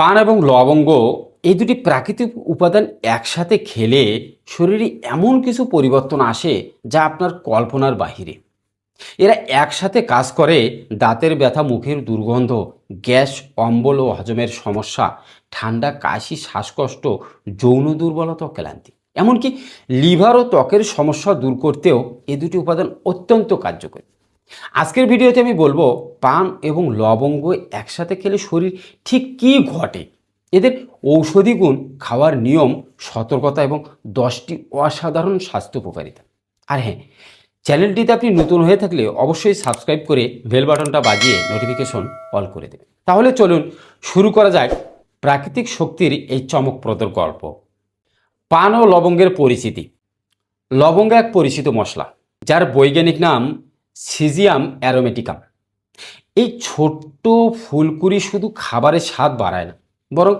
পান এবং লবঙ্গ এই দুটি প্রাকৃতিক উপাদান একসাথে খেলে শরীরে এমন কিছু পরিবর্তন আসে যা আপনার কল্পনার বাহিরে। এরা একসাথে কাজ করে, দাঁতের ব্যথা, মুখের দুর্গন্ধ, গ্যাস, অম্বল ও হজমের সমস্যা, ঠান্ডা, কাশি, শ্বাসকষ্ট, যৌন দুর্বলতা ক্লান্তি। এমনকি লিভার ও ত্বকের সমস্যা দূর করতেও এ দুটি উপাদান অত্যন্ত কার্যকরী। আজকের ভিডিওতে আমি বলব পান এবং লবঙ্গ একসাথে খেলে শরীর ঠিক কী ঘটে? এদের ঔষধি গুণ, খাওয়ার নিয়ম, সতর্কতা এবং দশটি অসাধারণ স্বাস্থ্য উপকারিতা। আর হ্যাঁ চ্যানেলটিতে আপনি নতুন হয়ে থাকলে অবশ্যই সাবস্ক্রাইব করে বেল বাটনটা বাজিয়ে নোটিফিকেশন অল করে দেবেন। তাহলে চলুন শুরু করা যাক প্রাকৃতিক শক্তির এই চমকপ্রদ গল্প। পান ও লবঙ্গের পরিচিতি। লবঙ্গ এক পরিচিত মশলা, যার বৈজ্ঞানিক নাম সিজিয়াম অ্যারোমেটিকাম। এই ছোট্ট ফুলকুড়ি শুধু খাবারের স্বাদ বাড়ায় না, বরং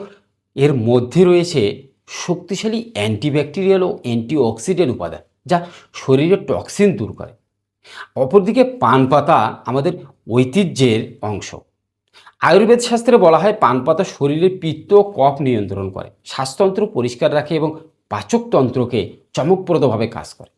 এর মধ্যে রয়েছে শক্তিশালী অ্যান্টিব্যাকটেরিয়াল ও অ্যান্টিঅক্সিডেন্ট উপাদান, যা শরীরের টক্সিন দূর করে। অপরদিকে পান পাতা আমাদের ঐতিহ্যের অংশ। আয়ুর্বেদ শাস্ত্রে বলা হয় পান পাতা শরীরের পিত্ত কফ নিয়ন্ত্রণ করে, শ্বাসতন্ত্র পরিষ্কার রাখে এবং পাচকতন্ত্রকে চমকপ্রদভাবে কাজ করে।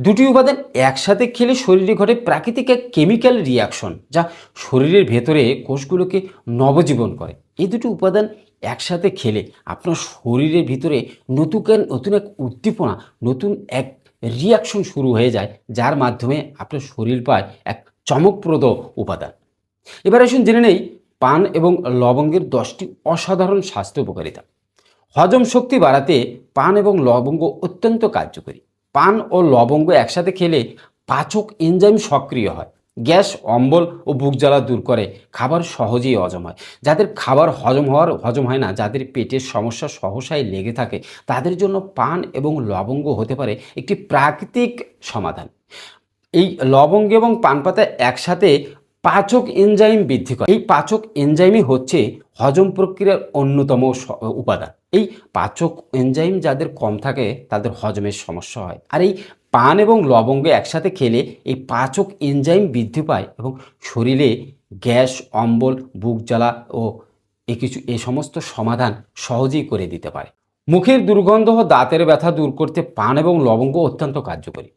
দুটি উপাদান একসাথে খেলে শরীরে ঘটে প্রাকৃতিক এক কেমিক্যাল রিয়াকশন যা শরীরের ভেতরে কোষগুলোকে নবজীবন করে। এই দুটি উপাদান একসাথে খেলে আপনার শরীরের ভিতরে নতুন নতুন এক উদ্দীপনা, নতুন এক রিয়াকশন শুরু হয়ে যায়, যার মাধ্যমে আপনার শরীর পায় এক চমকপ্রদ উপাদান। এবার আসুন জেনে নেই পান এবং লবঙ্গের দশটি অসাধারণ স্বাস্থ্য উপকারিতা। হজম শক্তি বাড়াতে পান এবং লবঙ্গ অত্যন্ত কার্যকরী। পান ও লবঙ্গ একসাথে খেলে পাচক এনজাইম সক্রিয় হয়। গ্যাস, অম্বল ও বুক জ্বালা দূর করে। খাবার সহজেই হজম হয়। যাদের খাবার হজম হওয়ার হজম হয় না, যাদের পেটের সমস্যা সহসায় লেগে থাকে, তাদের জন্য পান এবং লবঙ্গ হতে পারে একটি প্রাকৃতিক সমাধান। এই লবঙ্গ এবং পান পাতা একসাথে পাচক এনজাইম বৃদ্ধি করে। এই পাচক এনজাইমই হচ্ছে হজম প্রক্রিয়ার অন্যতম উপাদান। এই পাচক এনজাইম যাদের কম থাকে, তাদের হজমের সমস্যা হয়। আর এই পান এবং লবঙ্গ একসাথে খেলে এই পাচক এনজাইম বৃদ্ধি পায় এবং শরীরে গ্যাস, অম্বল, বুক জ্বালা ও এ কিছু, এ সমস্ত সমাধান সহজেই করে দিতে পারে। মুখের দুর্গন্ধ ও দাঁতের ব্যথা দূর করতে পান এবং লবঙ্গ অত্যন্ত কার্যকরী।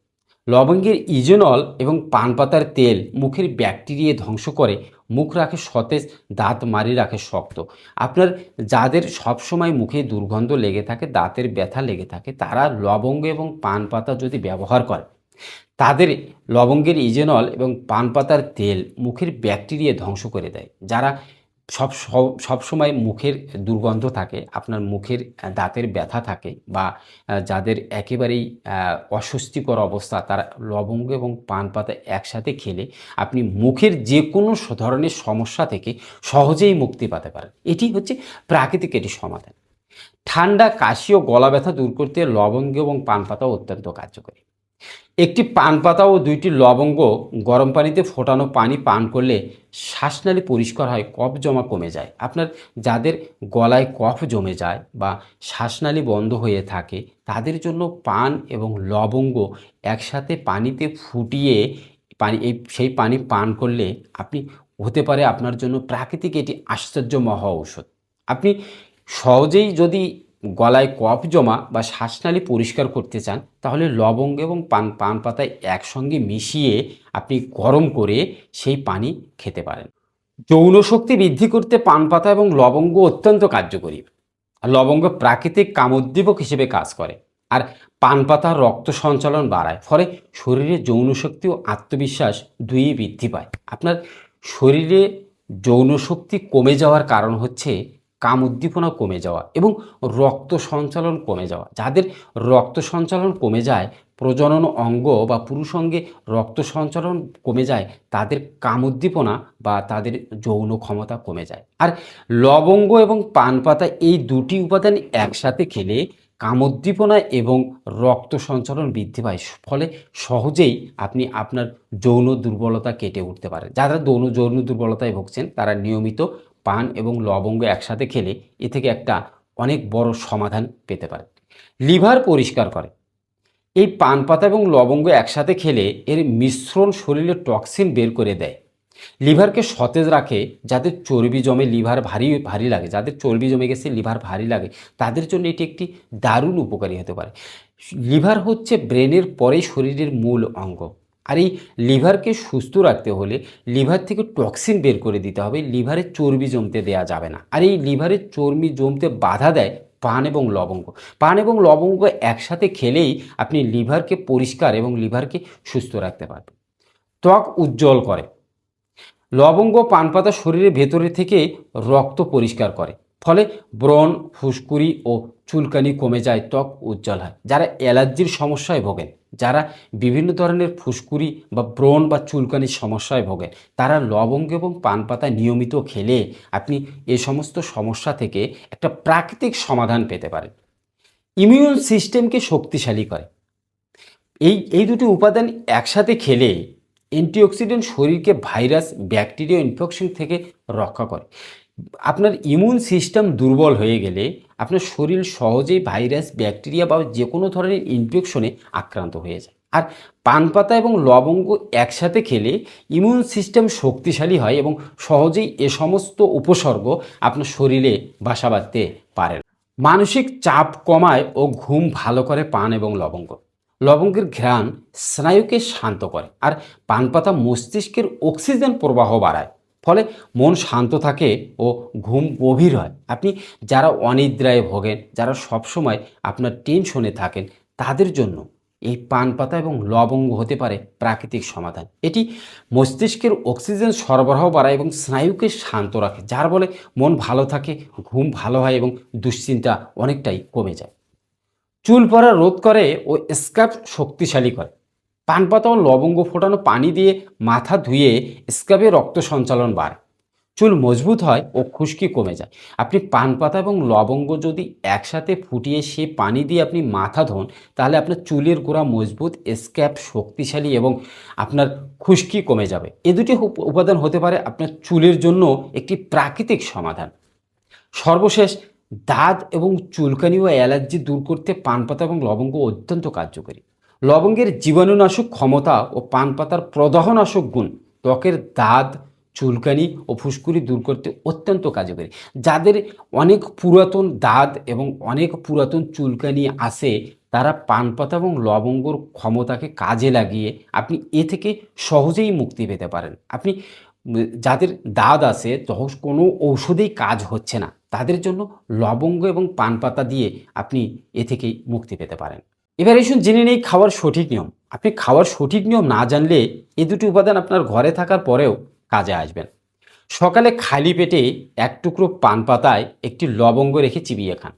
লবঙ্গের ইজেনল এবং পান পাতার তেল মুখের ব্যাকটেরিয়া ধ্বংস করে, মুখ রাখে সতেজ, দাঁত মারি রাখে শক্ত। আপনার যাদের সবসময় মুখে দুর্গন্ধ লেগে থাকে, দাঁতের ব্যথা লেগে থাকে, তারা লবঙ্গ এবং পান পাতা যদি ব্যবহার করে, তাদের লবঙ্গের ইজেনল এবং পান পাতার তেল মুখের ব্যাকটেরিয়া ধ্বংস করে দেয়। যারা সব সব- সবসময় মুখের দুর্গন্ধ থাকে, আপনার মুখের দাঁতের ব্যথা থাকে বা যাদের একেবারেই অস্বস্তিকর অবস্থা, তারা লবঙ্গ এবং পান পাতা একসাথে খেলে আপনি মুখের যে কোনো ধরনের সমস্যা থেকে সহজেই মুক্তি পেতে পারেন। এটি হচ্ছে প্রাকৃতিক এটি সমাধান। ঠান্ডা, কাশি ও গলা ব্যথা দূর করতে লবঙ্গ এবং পান পাতা অত্যন্ত কার্যকরী। একটি পান পাতা ও দুইটি লবঙ্গ গরম পানিতে ফোটানো পানি পান করলে শ্বাসনালী পরিষ্কার হয়, কফ জমা কমে যায়। আপনার যাদের গলায় কফ জমে যায় বা শ্বাসনালী বন্ধ হয়ে থাকে, তাদের জন্য পান এবং লবঙ্গ একসাথে পানিতে ফুটিয়ে পানি, এই সেই পানি পান করলে আপনি, হতে পারে আপনার জন্য প্রাকৃতিক এটি আশ্চর্য মহা ঔষধ। আপনি সহজেই যদি গলায় কফ জমা বা শ্বাসনালী পরিষ্কার করতে চান, তাহলে লবঙ্গ এবং পান পান পাতায় একসঙ্গে মিশিয়ে আপনি গরম করে সেই পানি খেতে পারেন। যৌন শক্তি বৃদ্ধি করতে পান পাতা এবং লবঙ্গ অত্যন্ত কার্যকরী। আর লবঙ্গ প্রাকৃতিক কামোদ্দীপক হিসেবে কাজ করে। আর পান পাতা রক্ত সঞ্চালন বাড়ায়, ফলে শরীরে যৌন শক্তি ও আত্মবিশ্বাস দুইই বৃদ্ধি পায়। আপনার শরীরে যৌন শক্তি কমে যাওয়ার কারণ হচ্ছে কাম উদ্দীপনা কমে যাওয়া এবং রক্ত সঞ্চালন কমে যাওয়া। যাদের রক্ত সঞ্চালন কমে যায়, প্রজনন অঙ্গ বা পুরুষ অঙ্গে রক্ত সঞ্চালন কমে যায়, তাদের কাম উদ্দীপনা বা তাদের যৌন ক্ষমতা কমে যায়। আর লবঙ্গ এবং পান পাতা এই দুটি উপাদান একসাথে খেলে কামোদ্দীপনা এবং রক্ত সঞ্চালন বৃদ্ধি পায়। ফলে সহজেই আপনি আপনার যৌন দুর্বলতা কেটে উঠতে পারেন। যারা যৌন যৌন দুর্বলতায় ভুগছেন, তারা নিয়মিত পান এবং লবঙ্গ একসাথে খেলে এ থেকে একটা অনেক বড় সমাধান পেতে পারেন লিভার পরিষ্কার করে। এই পান পাতা এবং লবঙ্গ একসাথে খেলে এর মিশ্রণ শরীরে টক্সিন বের করে দেয়। লিভারকে সতেজ রাখে যাদের চর্বি জমে লিভার ভারী ভারী লাগে। যাদের চর্বি জমে গেছে, লিভার ভারী লাগে, তাদের জন্য এটি একটি দারুণ উপকারী হতে পারে। লিভার হচ্ছে ব্রেনের পরে শরীরের মূল অঙ্গ। আর এই লিভারকে সুস্থ রাখতে হলে লিভার থেকে টক্সিন বের করে দিতে হবে, লিভারে চর্বি জমতে দেয়া যাবে না। আর এই লিভারের চর্বি জমতে বাধা দেয় পান এবং লবঙ্গ। পান এবং লবঙ্গ একসাথে খেলেই আপনি লিভারকে পরিষ্কার এবং লিভারকে সুস্থ রাখতে পারবেন। ত্বক উজ্জ্বল করে। লবঙ্গ পান পাতা শরীরের ভেতরে থেকে রক্ত পরিষ্কার করে। ফলে ব্রণ, ফুসকুড়ি ও চুলকানি কমে যায়, ত্বক উজ্জ্বল হয়। যারা অ্যালার্জির সমস্যায় ভোগেন, যারা বিভিন্ন ধরনের ফুসকুড়ি বা ব্রণ বা চুলকানির সমস্যায় ভোগেন, তারা লবঙ্গ এবং পান পাতা নিয়মিত খেলে আপনি এ সমস্ত সমস্যা থেকে একটা প্রাকৃতিক সমাধান পেতে পারেন। ইমিউন সিস্টেমকে শক্তিশালী করে। এই এই দুটি উপাদান একসাথে খেলে অ্যান্টিঅক্সিডেন্ট শরীরকে ভাইরাস, ব্যাকটেরিয়া, ইনফেকশন থেকে রক্ষা করে। আপনার ইমিউন সিস্টেম দুর্বল হয়ে গেলে আপনার শরীর সহজেই ভাইরাস ব্যাকটেরিয়া বা যে কোনো ধরনের ইনফেকশনে আক্রান্ত হয়ে যায়। আর পান পাতা এবং লবঙ্গ একসাথে খেলে ইমিউন সিস্টেম শক্তিশালী হয় এবং সহজেই এ সমস্ত উপসর্গ আপনার শরীরে বাসা বাঁধতে পারে মানসিক চাপ কমায় ও ঘুম ভালো করে পান এবং লবঙ্গ। লবঙ্গের ঘ্রাণ স্নায়ুকে শান্ত করে। আর পান পাতা মস্তিষ্কের অক্সিজেন প্রবাহ বাড়ায়। ফলে মন শান্ত থাকে ও ঘুম গভীর হয়। আপনি যারা অনিদ্রায় ভোগেন, যারা সবসময় আপনার টেনশনে থাকেন, তাদের জন্য এই পান পাতা এবং লবঙ্গ হতে পারে প্রাকৃতিক সমাধান। এটি মস্তিষ্কের অক্সিজেন সরবরাহ বাড়ায় এবং স্নায়ুকে শান্ত রাখে, যার ফলে মন ভালো থাকে, ঘুম ভালো হয় এবং দুশ্চিন্তা অনেকটাই কমে যায়। চুল পড়া রোধ করে ও স্ক্যাপ শক্তিশালী করে। পান পাতা ও লবঙ্গ ফোটানো পানি দিয়ে মাথা ধুয়ে স্ক্যাবে রক্ত সঞ্চালন বাড়ে। চুল মজবুত হয় ও খুশকি কমে যায়। আপনি পান পাতা এবং লবঙ্গ যদি একসাথে ফুটিয়ে সে পানি দিয়ে আপনি মাথা ধোন, তাহলে আপনার চুলের গোড়া মজবুত স্ক্যাপ শক্তিশালী এবং আপনার খুশকি কমে যাবে। এ দুটি উপ- উপাদান হতে পারে আপনার চুলের জন্য একটি প্রাকৃতিক সমাধান। সর্বশেষ, দাঁত এবং চুলকানি ও অ্যালার্জি দূর করতে পান পাতা এবং লবঙ্গ অত্যন্ত কার্যকরী। লবঙ্গের জীবাণুনাশক ক্ষমতা ও পান পাতার প্রদাহনাশক গুণ ত্বকের দাঁত, চুলকানি ও ফুসকুড়ি দূর করতে অত্যন্ত কার্যকরী। যাদের অনেক পুরাতন দাঁত এবং অনেক পুরাতন চুলকানি আছে, তারা পান পাতা এবং লবঙ্গর ক্ষমতাকে কাজে লাগিয়ে আপনি এ থেকে সহজেই মুক্তি পেতে পারেন। আপনি যাদের দাঁত আছে যখন কোনো ঔষধেই কাজ হচ্ছে না। তাদের জন্য লবঙ্গ এবং পান পাতা দিয়ে আপনি এ থেকেই মুক্তি পেতে পারেন। এবার এসুন জেনে নেই, খাওয়ার সঠিক নিয়ম। আপনি খাওয়ার সঠিক নিয়ম না জানলে এই দুটি উপাদান আপনার ঘরে থাকার পরেও কাজে আসবেন। সকালে খালি পেটে এক টুকরো পান পাতায় একটি লবঙ্গ রেখে চিবিয়ে খান।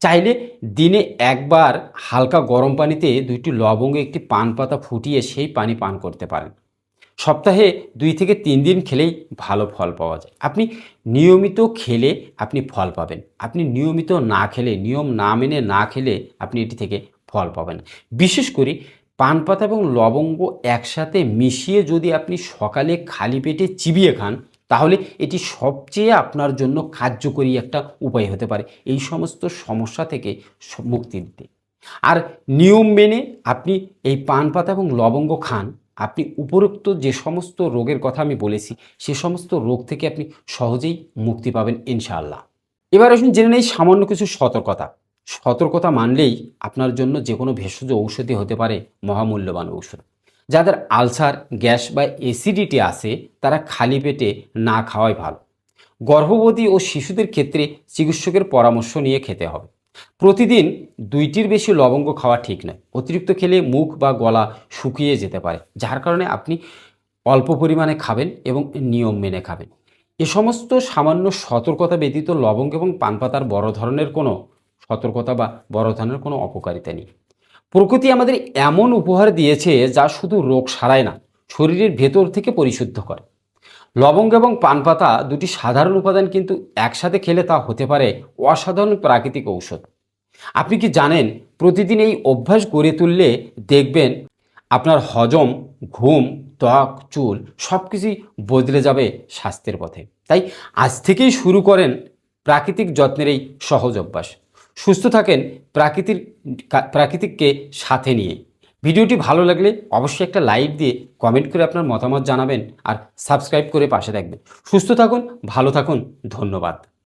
চাইলে দিনে একবার হালকা গরম পানিতে দুইটি লবঙ্গ একটি পান পাতা ফুটিয়ে সেই পানি পান করতে পারেন। সপ্তাহে দুই থেকে তিন দিন খেলেই ভালো ফল পাওয়া যায়। আপনি নিয়মিত খেলে আপনি ফল পাবেন। আপনি নিয়মিত না খেলে, নিয়ম না মেনে না খেলে আপনি এটি থেকে ফল পাবেন। বিশেষ করে পান পাতা এবং লবঙ্গ একসাথে মিশিয়ে যদি আপনি সকালে খালি পেটে চিবিয়ে খান, তাহলে এটি সবচেয়ে আপনার জন্য কার্যকরী একটা উপায় হতে পারে। এই সমস্ত সমস্যা থেকে মুক্তি দিতে। আর নিয়ম মেনে আপনি এই পান পাতা এবং লবঙ্গ খান, আপনি উপরোক্ত যে সমস্ত রোগের কথা আমি বলেছি, সে সমস্ত রোগ থেকে আপনি সহজেই মুক্তি পাবেন ইনশাআল্লাহ। এবার আসুন জেনে নেই সামান্য কিছু সতর্কতা। সতর্কতা মানলেই আপনার জন্য যে কোনো ভেষজ ঔষধি হতে পারে মহামূল্যবান ঔষধ। যাদের আলসার, গ্যাস বা অ্যাসিডিটি আছে, তারা খালি পেটে না খাওয়াই ভালো। গর্ভবতী ও শিশুদের ক্ষেত্রে চিকিৎসকের পরামর্শ নিয়ে খেতে হবে। প্রতিদিন দুইটির বেশি লবঙ্গ খাওয়া ঠিক নয়। অতিরিক্ত খেলে মুখ বা গলা শুকিয়ে যেতে পারে, যার কারণে আপনি অল্প পরিমাণে খাবেন এবং নিয়ম মেনে খাবেন। এ সমস্ত সামান্য সতর্কতা ব্যতীত লবঙ্গ এবং পান পাতার বড় ধরনের কোনো সতর্কতা বা বড় ধরনের কোনো অপকারিতা নেই। প্রকৃতি আমাদের এমন উপহার দিয়েছে যা শুধু রোগ সারায় না, শরীরের ভেতর থেকে পরিশুদ্ধ করে। লবঙ্গ এবং পান পাতা দুটি সাধারণ উপাদান কিন্তু একসাথে খেলে তা হতে পারে অসাধারণ প্রাকৃতিক ঔষধ। আপনি কি জানেন, প্রতিদিন এই অভ্যাস গড়ে তুললে দেখবেন আপনার হজম, ঘুম, ত্বক, চুল সব কিছুই বদলে যাবে স্বাস্থ্যের পথে। তাই আজ থেকেই শুরু করেন প্রাকৃতিক যত্নের এই সহজ অভ্যাস। সুস্থ থাকেন প্রাকৃতির প্রাকৃতিককে সাথে নিয়ে। ভিডিওটি ভালো লাগলে অবশ্যই একটা লাইক দিয়ে কমেন্ট করে আপনার মতামত জানাবেন আর সাবস্ক্রাইব করে পাশে থাকবেন। সুস্থ থাকুন, ভালো থাকুন, ধন্যবাদ।